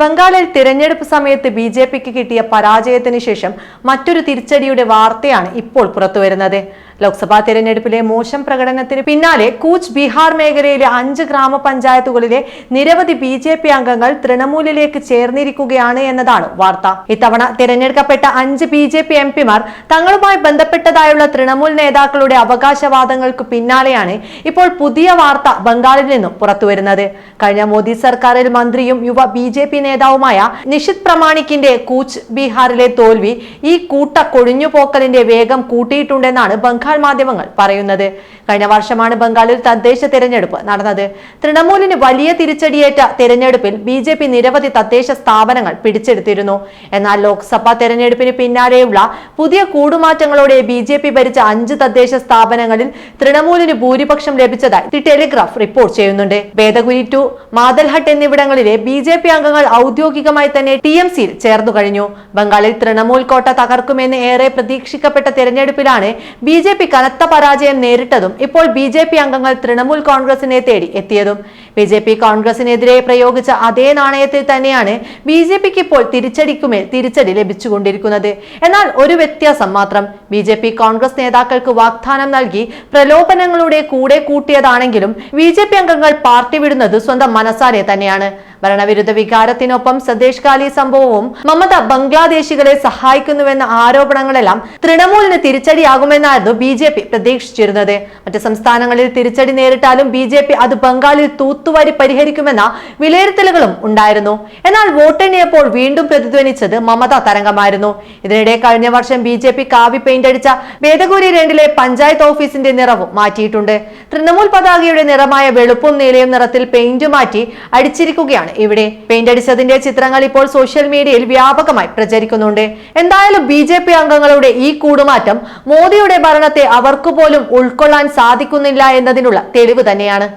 ബംഗാളിൽ തിരഞ്ഞെടുപ്പ് സമയത്ത് ബി ജെ പിക്ക് കിട്ടിയ പരാജയത്തിന് ശേഷം മറ്റൊരു തിരിച്ചടിയുടെ വാർത്തയാണ് ഇപ്പോൾ പുറത്തുവരുന്നത്. ലോക്സഭാ തിരഞ്ഞെടുപ്പിലെ മോശം പ്രകടനത്തിന് പിന്നാലെ കൂച്ച് ബീഹാർ മേഖലയിലെ അഞ്ച് ഗ്രാമപഞ്ചായത്തുകളിലെ നിരവധി ബി ജെ പി അംഗങ്ങൾ തൃണമൂലിലേക്ക് ചേർന്നിരിക്കുകയാണ് എന്നതാണ് വാർത്ത. ഇത്തവണ തിരഞ്ഞെടുക്കപ്പെട്ട അഞ്ച് ബി ജെ പി എം പിമാർ തങ്ങളുമായി ബന്ധപ്പെട്ടതായുള്ള തൃണമൂൽ നേതാക്കളുടെ അവകാശവാദങ്ങൾക്ക് പിന്നാലെയാണ് ഇപ്പോൾ പുതിയ വാർത്ത ബംഗാളിൽ നിന്നും പുറത്തുവരുന്നത്. കഴിഞ്ഞ മോദി സർക്കാരിൽ മന്ത്രിയും യുവ ബി ജെ പി നേതാവുമായ നിഷിത് പ്രമാണിക്കിന്റെ കൂച്ച് ബീഹാറിലെ തോൽവി ഈ കൂട്ട കൊഴിഞ്ഞുപോക്കലിന്റെ വേഗം കൂട്ടിയിട്ടുണ്ടെന്നാണ് ബംഗാൾ മാധ്യമങ്ങൾ പറയുന്നത്. കഴിഞ്ഞ വർഷമാണ് ബംഗാളിൽ തദ്ദേശ തെരഞ്ഞെടുപ്പ് നടന്നത്. തൃണമൂലിന് വലിയ തിരിച്ചടിയേറ്റ തെരഞ്ഞെടുപ്പിൽ ബി ജെ പി നിരവധി തദ്ദേശ സ്ഥാപനങ്ങൾ പിടിച്ചെടുത്തിരുന്നു. എന്നാൽ ലോക്സഭാ തെരഞ്ഞെടുപ്പിന് പിന്നാലെയുള്ള പുതിയ കൂടുമാറ്റങ്ങളോടെ ബി ജെ പി ഭരിച്ച അഞ്ച് തദ്ദേശ സ്ഥാപനങ്ങളിൽ തൃണമൂലിന് ഭൂരിപക്ഷം ലഭിച്ചതായി ദി ടെലിഗ്രാഫ് റിപ്പോർട്ട് ചെയ്യുന്നുണ്ട്. ഭേദഗുരി ടു മാതൽഹട്ട് എന്നിവിടങ്ങളിലെ ബി ജെ പി അംഗങ്ങൾ ഔദ്യോഗികമായി തന്നെ ടി എം സിയിൽ ചേർന്നു കഴിഞ്ഞു. ബംഗാളിൽ തൃണമൂൽ കോട്ട തകർക്കുമെന്ന് ഏറെ പ്രതീക്ഷിക്കപ്പെട്ട തെരഞ്ഞെടുപ്പിലാണ് ബി ജെ പി കനത്ത പരാജയം നേരിട്ടതും ഇപ്പോൾ ബി ജെ പി അംഗങ്ങൾ തൃണമൂൽ കോൺഗ്രസിനെ തേടി എത്തിയതും. ബി ജെ പി കോൺഗ്രസിനെതിരെ പ്രയോഗിച്ച അതേ നാണയത്തിൽ തന്നെയാണ് ബി ജെ പിക്ക് ഇപ്പോൾ തിരിച്ചടിക്കുമേൽ തിരിച്ചടി ലഭിച്ചുകൊണ്ടിരിക്കുന്നത്. എന്നാൽ ഒരു വ്യത്യാസം മാത്രം. ബി ജെ പി കോൺഗ്രസ് നേതാക്കൾക്ക് വാഗ്ദാനം നൽകി പ്രലോഭനങ്ങളുടെ കൂടെ കൂട്ടിയതാണെങ്കിലും ബി ജെ പി അംഗങ്ങൾ പാർട്ടി വിടുന്നത് സ്വന്തം മനസ്സാലെ തന്നെയാണ്. ഭരണവിരുദ്ധ വികാരത്തിനൊപ്പം സദേശ് കാലി സംഭവവും മമത ബംഗ്ലാദേശികളെ സഹായിക്കുന്നുവെന്ന ആരോപണങ്ങളെല്ലാം തൃണമൂലിന് തിരിച്ചടിയാകുമെന്നായിരുന്നു ബി ജെ പി പ്രതീക്ഷിച്ചിരുന്നത്. മറ്റ് സംസ്ഥാനങ്ങളിൽ തിരിച്ചടി നേരിട്ടാലും ബി ജെ പി അത് ബംഗാളിൽ തൂത്തുവാരി പരിഹരിക്കുമെന്ന വിലയിരുത്തലുകളും ഉണ്ടായിരുന്നു. എന്നാൽ വോട്ടെണ്ണിയപ്പോൾ വീണ്ടും പ്രതിധ്വനിച്ചത് മമത തരംഗമായിരുന്നു. ഇതിനിടെ കഴിഞ്ഞ വർഷം ബി ജെ പി കാവി പെയിന്റ് അടിച്ച വേദഗൂരി രണ്ടിലെ പഞ്ചായത്ത് ഓഫീസിന്റെ നിറവും മാറ്റിയിട്ടുണ്ട്. തൃണമൂൽ പതാകയുടെ നിറമായ വെളുപ്പും നീലയും നിറത്തിൽ പെയിന്റ് മാറ്റി അടിച്ചിരിക്കുകയാണ് ഇവിടെ പെയിന്റ് അടിച്ചതിന്റെ ചിത്രങ്ങൾ ഇപ്പോൾ സോഷ്യൽ മീഡിയയിൽ വ്യാപകമായി പ്രചരിക്കുന്നുണ്ട്. എന്തായാലും ബി ജെ പി അംഗങ്ങളുടെ ഈ കൂടുമാറ്റം മോദിയുടെ ഭരണത്തെ അവർക്ക് പോലും ഉൾക്കൊള്ളാൻ സാധിക്കുന്നില്ല എന്നതിനുള്ള തെളിവ് തന്നെയാണ്.